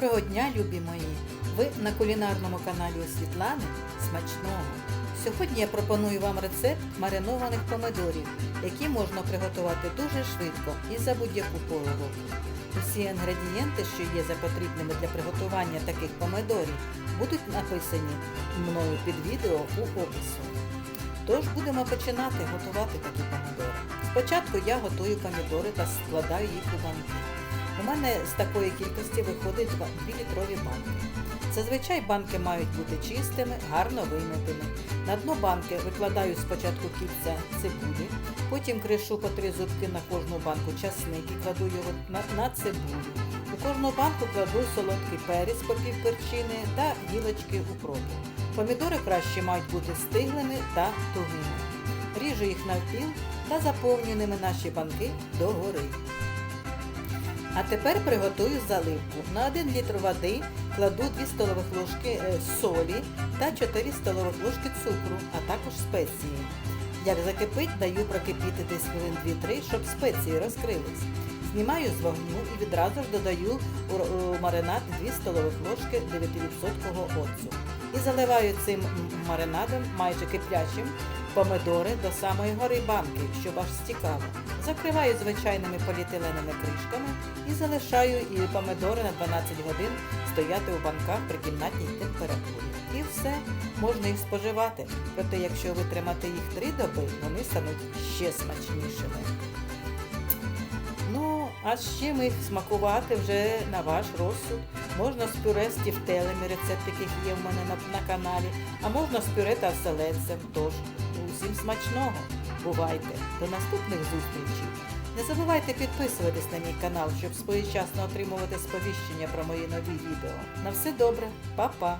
Доброго дня, любі мої! Ви на кулінарному каналі Світлани Смачного. Сьогодні я пропоную вам рецепт маринованих помидорів, які можна приготувати дуже швидко і за будь-яку пору року. Усі інгредієнти, що є за потрібними для приготування таких помидорів, будуть написані мною під відео у опису. Тож будемо починати готувати такі помидори. Спочатку я готую помідори та складаю їх у банки. Мене з такої кількості виходить 2 літрові банки. Зазвичай банки мають бути чистими, гарно вимитими. На дно банки викладаю спочатку кільця цибулі, потім кришу по три зубки на кожну банку часник і кладу його на, на цибулю. У кожну банку кладу солодкий перець по пів перчини та гілочки укропу. Помідори краще мають бути стиглими та тугими. Ріжу їх навпіл та заповнюю наші банки догори. А тепер приготую заливку. На 1 літр води кладу 2 столових ложки е, солі та 4 столових ложки цукру, а також спеції. Як закипить, даю прокипіти десь хвилин 2-3, щоб спеції розкрились. Знімаю з вогню і відразу ж додаю у, у маринад 2 столових ложки 9% оцту. І заливаю цим маринадом майже киплячим помидори до самої гори банки, щоб аж стікало. Закриваю звичайними поліетиленими кришками і залишаю і помидори на 12 годин стояти у банках при кімнатній температурі. І все, можна їх споживати. Проте, якщо витримати їх три доби, вони стануть ще смачнішими. Ну, а з чим їх смакувати вже на ваш розсуд. Можна з пюре з тівтелеми, рецепт яких є в мене на, на каналі, а можна з пюре та оселедцем. Тож, усім смачного! Бувайте! До наступних зустрічей! Не забувайте підписуватись на мій канал, щоб своєчасно отримувати сповіщення про мої нові відео. На все добре, Па-па!